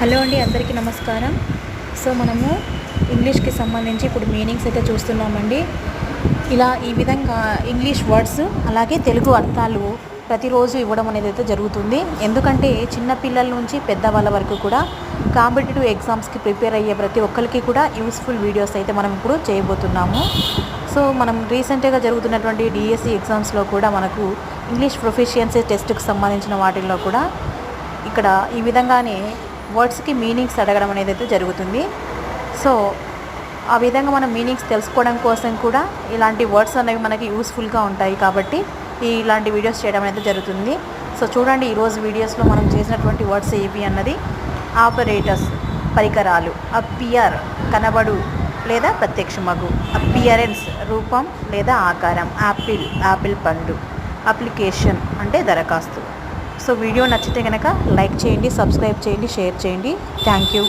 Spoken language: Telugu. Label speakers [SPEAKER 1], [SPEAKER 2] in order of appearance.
[SPEAKER 1] హలో అండి అందరికీ నమస్కారం. సో మనము ఇంగ్లీష్కి సంబంధించి ఇప్పుడు మీనింగ్స్ అయితే చూస్తున్నామండి. ఇలా ఈ విధంగా ఇంగ్లీష్ వర్డ్స్ అలాగే తెలుగు అర్థాలు ప్రతిరోజు ఇవ్వడం అనేది అయితే జరుగుతుంది. ఎందుకంటే చిన్న పిల్లల నుంచి పెద్దవాళ్ళ వరకు కూడా కాంపిటేటివ్ ఎగ్జామ్స్కి ప్రిపేర్ అయ్యే ప్రతి ఒక్కరికి కూడా యూస్ఫుల్ వీడియోస్ అయితే మనం ఇప్పుడు చేయబోతున్నాము. సో మనం రీసెంట్గా జరుగుతున్నటువంటి డిఎస్సి ఎగ్జామ్స్లో కూడా మనకు ఇంగ్లీష్ ప్రొఫిషియన్సీ టెస్ట్కి సంబంధించిన వాటిల్లో కూడా ఇక్కడ ఈ విధంగానే వర్డ్స్కి మీనింగ్స్ అడగడం అనేది అయితే జరుగుతుంది. సో ఆ విధంగా మనం మీనింగ్స్ తెలుసుకోవడం కోసం కూడా ఇలాంటి వర్డ్స్ అనేవి మనకి యూస్ఫుల్గా ఉంటాయి కాబట్టి ఇలాంటి వీడియోస్ చేయడం అనేది జరుగుతుంది. సో చూడండి ఈరోజు వీడియోస్లో మనం చేసినటువంటి వర్డ్స్ ఏవి అన్నది. ఆపరేటర్స్ పరికరాలు అప్పియర్ కనబడు లేదా ప్రత్యక్షమగు అప్పియరెన్స్ రూపం లేదా ఆకారం యాపిల్ యాపిల్ పండు అప్లికేషన్ అంటే దరఖాస్తు. సో వీడియో నచ్చితే కనుక లైక్ చేయండి సబ్స్క్రైబ్ చేయండి షేర్ చేయండి. Thank you.